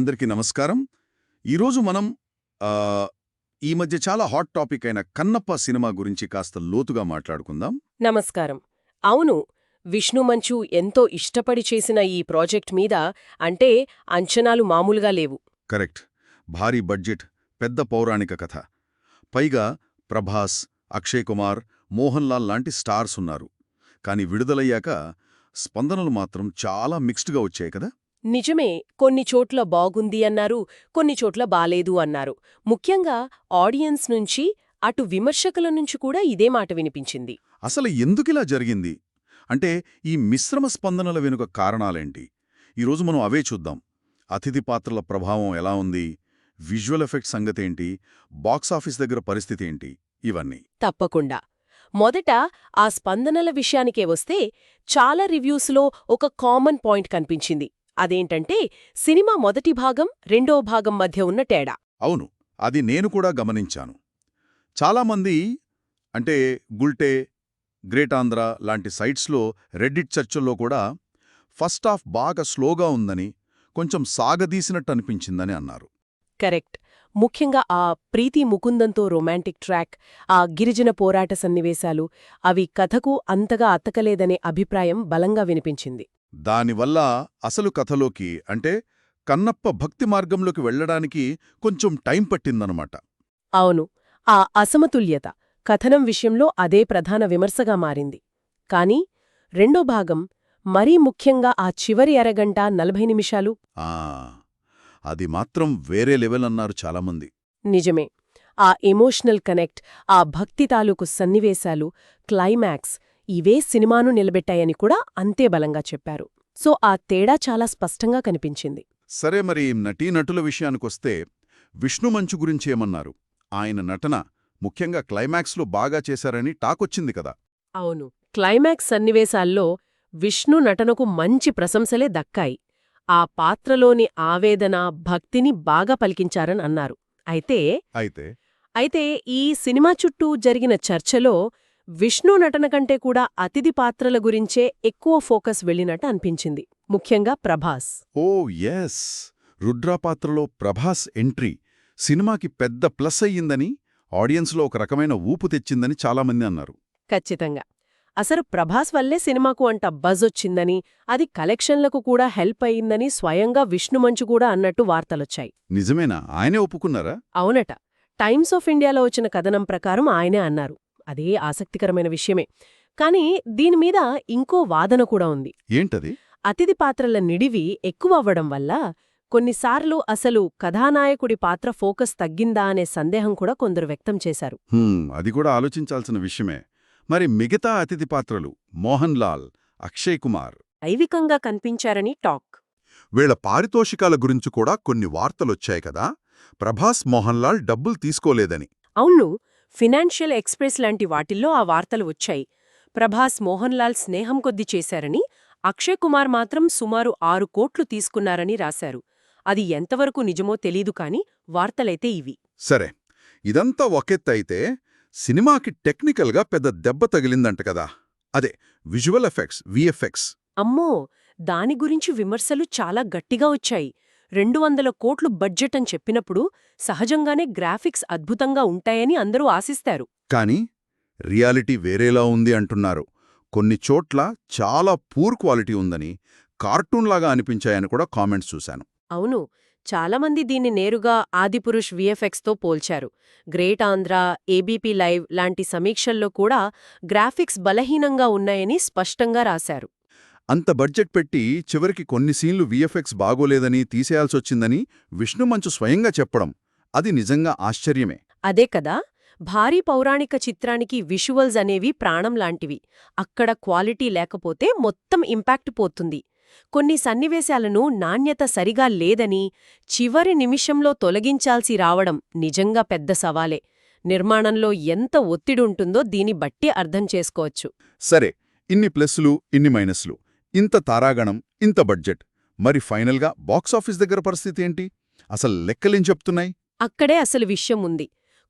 అందరికీ నమస్కారం. ఈరోజు మనం ఈ మధ్య చాలా హాట్ టాపిక్ అయిన కన్నప్ప సినిమా గురించి కాస్త లోతుగా మాట్లాడుకుందాం. నమస్కారం. అవును విష్ణుమంచు ఎంతో ఇష్టపడి చేసిన ఈ ప్రాజెక్ట్ మీద అంటే అంచనాలు మామూలుగా లేవు. కరెక్ట్. భారీ బడ్జెట్ పెద్ద పౌరాణిక కథ. పైగా ప్రభాస్ అక్షయ్ కుమార్ మోహన్ లాల్ లాంటి స్టార్స్ ఉన్నారు. కాని విడుదలయ్యాక స్పందనలు మాత్రం చాలా మిక్స్డ్గా వచ్చాయి కదా? నిజమే కొన్ని చోట్ల బాగుంది అన్నారు కొన్ని చోట్ల బాలేదు అన్నారు. ముఖ్యంగా ఆడియన్స్ నుంచి అటు విమర్శకుల నుంచి కూడా ఇదే మాట వినిపించింది. అసలు ఎందుకిలా జరిగింది? అంటే ఈ మిశ్రమ స్పందనల వెనుక కారణాలేంటి? ఈరోజు మనం అవే చూద్దాం. అతిథి పాత్రల ప్రభావం ఎలా ఉంది? Visual effect సంగతేంటి? బాక్సాఫీస్ దగ్గర పరిస్థితి ఏంటి ఇవన్నీ. తప్పకుండా. మొదట ఆ స్పందనల విషయానికే వస్తే చాలా రివ్యూస్లో ఒక కామన్ పాయింట్ కనిపించింది. అదేంటంటే సినిమా మొదటి భాగం రెండో భాగం మధ్య ఉన్న తేడా. అవును అది నేను కూడా గమనించాను. చాలామంది అంటే గుల్టే గ్రేట్ ఆంధ్ర లాంటి సైట్స్లో రెడ్డిట్ చర్చల్లో కూడా ఫస్ట్ హాఫ్ బాగా స్లోగా ఉందని కొంచెం సాగదీసినట్టు అనిపించిందని అన్నారు. కరెక్ట్. ముఖ్యంగా ఆ ప్రీతి ముకుందంతో రొమాంటిక్ ట్రాక్ ఆ గిరిజన పోరాట సన్నివేశాలు అవి కథకు అంతగా అత్తకలేదనే అభిప్రాయం బలంగా వినిపించింది. దానివల్ల అసలు కథలోకి అంటే కన్నప్ప భక్తి మార్గంలోకి వెళ్ళడానికి కొంచెం టైం పట్టిందనమాట. అవును. ఆ అసమతుల్యత కథనం విషయంలో అదే ప్రధాన విమర్శగా మారింది. కాని రెండో భాగం మరీ ముఖ్యంగా ఆ చివరి అరగంట నలభై నిమిషాలు? ఆ అది మాత్రం వేరే లెవెల్ అన్నారు చాలామంది. నిజమే. ఆ ఎమోషనల్ కనెక్ట్ ఆ భక్తి తాలూకు సన్నివేశాలు క్లైమాక్స్ ఇవే సినిమాను నిలబెట్టాయని కూడా అంతే బలంగా చెప్పారు. సో ఆ తేడా చాలా స్పష్టంగా కనిపించింది. సరే మరి నటీనటుల విషయానికొస్తే విష్ణు మంచు గురించి ఏమన్నారు? ఆయన నటన ముఖ్యంగా క్లైమాక్స్లో బాగా చేశారని టాకొచ్చింది కదా. అవును. క్లైమాక్స్ సన్నివేశాల్లో విష్ణు నటనకు మంచి ప్రశంసలే దక్కాయి. ఆ పాత్రలోని ఆవేదన భక్తిని బాగా పలికించారని అన్నారు. అయితే అయితే అయితే ఈ సినిమా చుట్టూ జరిగిన చర్చలో విష్ణు నటన కంటే కూడా అతిథి పాత్రల గురించే ఎక్కువ ఫోకస్ వెళ్ళినట్టు అనిపించింది. ముఖ్యంగా ప్రభాస్. ఓ ఎస్ రుద్రా పాత్రలో ప్రభాస్ ఎంట్రీ సినిమాకి పెద్ద ప్లస్ అయ్యిందని ఆడియన్స్లో ఒక రకమైన ఊపు తెచ్చిందని చాలామంది అన్నారు. ఖచ్చితంగా. అసలు ప్రభాస్ వల్లే సినిమాకు అంట బజ్ వచ్చిందని అది కలెక్షన్లకు కూడా హెల్ప్ అయిందని స్వయంగా విష్ణుమంచు కూడా అన్నట్టు వార్తలొచ్చాయి. నిజమేనా? ఆయనే ఒప్పుకున్నారా? అవునట. టైమ్స్ ఆఫ్ ఇండియాలో వచ్చిన కథనం ప్రకారం ఆయనే అన్నారు. అదే ఆసక్తికరమైన విషయమే. కానీ దీనిమీద ఇంకో వాదన కూడా ఉంది. ఏంటది? అతిథి పాత్రల నిడివి ఎక్కువ అవ్వడం వల్ల కొన్నిసార్లు అసలు కథానాయకుడి పాత్ర ఫోకస్ తగ్గిందా అనే సందేహం కూడా కొందరు వ్యక్తం చేశారు. అది కూడా ఆలోచించాల్సిన విషయమే. మరి మిగతా అతిథి పాత్రలు మోహన్ లాల్ అక్షయ్ కుమార్. దైవికంగా కనిపించారని టాక్. వీళ్ళ పారితోషికాల గురించి కూడా కొన్ని వార్తలొచ్చాయి కదా? ప్రభాస్ మోహన్ లాల్ డబ్బులు తీసుకోలేదని. అవును. ఫినాన్షియల్ ఎక్స్ప్రెస్ లాంటి వాటిల్లో ఆ వార్తలు వచ్చాయి. ప్రభాస్ మోహన్ లాల్ స్నేహం కొద్ది చేశారని అక్షయ్ కుమార్ మాత్రం సుమారు ఆరు కోట్లు తీసుకున్నారని రాశారు. అది ఎంతవరకు నిజమో తెలీదు కాని వార్తలైతే ఇవి. సరే ఇదంతా ఒకెత్తైతే సినిమాకి టెక్నికల్గా పెద్ద దెబ్బ తగిలిందంట కదా. అదే విజువల్ ఎఫెక్ట్స్ విఎఫ్ఎక్స్ అమ్మో! దాని గురించి విమర్శలు చాలా గట్టిగా వచ్చాయి. రెండు వందల కోట్లు బడ్జెట్ అని చెప్పినప్పుడు సహజంగానే గ్రాఫిక్స్ అద్భుతంగా ఉంటాయని అందరూ ఆశిస్తారు. కానీ రియాలిటీ వేరేలా ఉంది అంటున్నారు. కొన్ని చోట్ల చాలా పూర్ క్వాలిటీ ఉందని కార్టూన్లాగా అనిపించాయని కూడా కామెంట్స్ చూశాను. అవును చాలామంది దీన్ని నేరుగా ఆదిపురుష్ విఎఫ్ఎక్స్తో పోల్చారు. గ్రేట్ ఆంధ్ర ఏబీపీ లైవ్ లాంటి సమీక్షల్లో కూడా గ్రాఫిక్స్ బలహీనంగా ఉన్నాయని స్పష్టంగా రాశారు. అంత బడ్జెట్ పెట్టి చివరికి కొన్ని సీన్లు విఎఫ్ఎక్స్ బాగోలేదని తీసేయాల్సొచ్చిందని విష్ణుమంచు స్వయంగా చెప్పడం అది నిజంగా ఆశ్చర్యమే. అదే కదా భారీ పౌరాణిక చిత్రానికి విజువల్స్ అనేవి ప్రాణం లాంటివి. అక్కడ క్వాలిటీ లేకపోతే మొత్తం ఇంపాక్ట్ పోతుంది. కొన్ని సన్నివేశాలను నాణ్యత సరిగా లేదని చివరి నిమిషంలో తొలగించాల్సి రావడం నిజంగా పెద్ద సవాలే. నిర్మాణంలో ఎంత ఒత్తిడుంటుందో దీని బట్టి అర్థం చేసుకోవచ్చు. సరే ఇన్ని ప్లస్లు ఇన్ని మైనస్లు. ఇంత తారాగణం ఇంత బడ్జెట్. మరి ఫైనల్గా బాక్సాఫీస్ దగ్గర పరిస్థితి ఏంటి? అసలు లెక్కలేం చెప్తున్నాయి? అక్కడే అసలు విషయం ఉంది.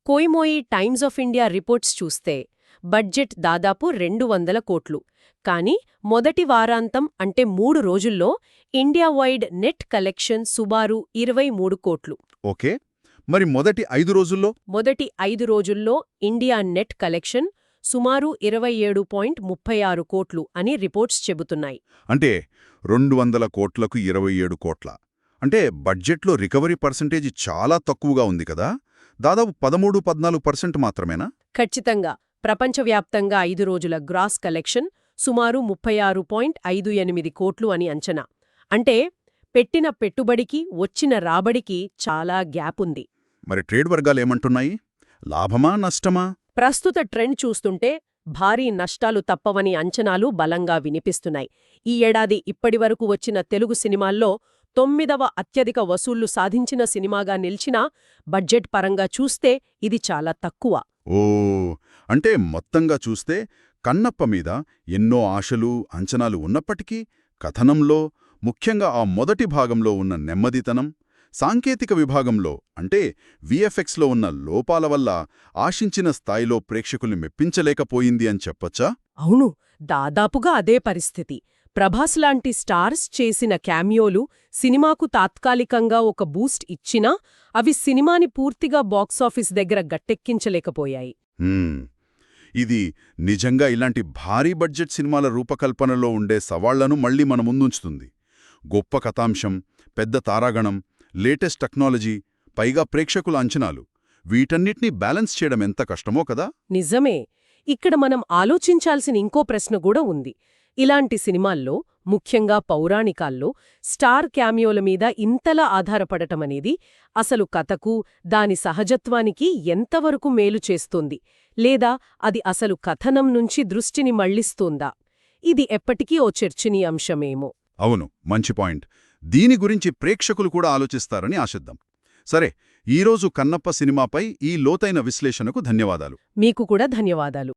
Koimoi Times of India reports చూస్తే బడ్జెట్ దాదాపు రెండు వందల కోట్లు. కానీ మొదటి వారాంతం అంటే మూడు రోజుల్లో ఇండియా వైడ్ నెట్ కలెక్షన్ సుమారు ఇరవై మూడు కోట్లు. ఓకే. మరి మొదటి ఐదు రోజుల్లో? మొదటి ఐదు రోజుల్లో ఇండియా నెట్ కలెక్షన్ సుమారు ఇరవై ఏడు పాయింట్ ముప్పై ఆరు కోట్లు అని రిపోర్ట్స్ చెబుతున్నాయి. అంటే రెండు వందల కోట్లకు ఇరవై ఏడు కోట్ల. అంటే బడ్జెట్లో రికవరీ పర్సంటేజ్ చాలా తక్కువగా ఉంది కదా? దాదాపు పదమూడు పద్నాలుగు పర్సెంట్ మాత్రమేనా? ఖచ్చితంగా. ప్రపంచవ్యాప్తంగా ఐదు రోజుల గ్రాస్ కలెక్షన్ సుమారు ముప్పై ఆరు పాయింట్ ఐదు ఎనిమిది కోట్లు అని అంచనా. అంటే పెట్టిన పెట్టుబడికి వచ్చిన రాబడికి చాలా గ్యాప్ ఉంది. మరి ట్రేడ్ వర్గాలు ఏమంటున్నాయి? లాభమా నష్టమా? ప్రస్తుత ట్రెండ్ చూస్తుంటే భారీ నష్టాలు తప్పవని అంచనాలు బలంగా వినిపిస్తున్నాయి. ఈ ఏడాది ఇప్పటివరకు వచ్చిన తెలుగు సినిమాల్లో తొమ్మిదవ అత్యధిక వసూళ్ళు సాధించిన సినిమాగా నిలిచినా బడ్జెట్ పరంగా చూస్తే ఇది చాలా తక్కువ. ఓ అంటే మొత్తంగా చూస్తే కన్నప్ప మీద ఎన్నో ఆశలు అంచనాలు ఉన్నప్పటికీ కథనంలో ముఖ్యంగా ఆ మొదటి భాగంలో ఉన్న నెమ్మదితనం సాంకేతిక విభాగంలో అంటే విఎఫ్ఎక్స్లో ఉన్న లోపాల వల్ల ఆశించిన స్థాయిలో ప్రేక్షకుల్ని మెప్పించలేకపోయింది అని చెప్పొచ్చా? అవును దాదాపుగా అదే పరిస్థితి. ప్రభాస్ లాంటి స్టార్స్ చేసిన క్యామియోలు సినిమాకు తాత్కాలికంగా ఒక బూస్ట్ ఇచ్చినా అవి సినిమాని పూర్తిగా బాక్సాఫీస్ దగ్గర గట్టెక్కించలేకపోయాయి. ఇది నిజంగా ఇలాంటి భారీ బడ్జెట్ సినిమాల రూపకల్పనలో ఉండే సవాళ్ళను మళ్ళీ మన ముందుంచుతుంది. గొప్ప కథాంశం పెద్ద తారాగణం లేటెస్ట్ టెక్నాలజీ పైగా ప్రేక్షకుల అంచనాలు వీటన్నిటినీ బ్యాలెన్స్ చేయడం ఎంత కష్టమో కదా? నిజమే. ఇక్కడ మనం ఆలోచించాల్సిన ఇంకో ప్రశ్న కూడా ఉంది. ఇలాంటి సినిమాల్లో ముఖ్యంగా పౌరాణికాల్లో స్టార్ క్యామియోల మీద ఇంతలా ఆధారపడటమనేది అసలు కథకు దాని సహజత్వానికి ఎంతవరకు మేలు చేస్తుంది? లేదా అది అసలు కథనం నుంచి దృష్టిని మళ్ళిస్తోందా ఇది ఎప్పటికీ ఓ చర్చనీయాంశమేమో. అవును మంచి పాయింట్. దీని గురించి ప్రేక్షకులు కూడా ఆలోచిస్తారని ఆశిద్దాం. సరే ఈరోజు కన్నప్ప సినిమాపై ఈ లోతైన విశ్లేషణకు ధన్యవాదాలు. మీకు కూడా ధన్యవాదాలు.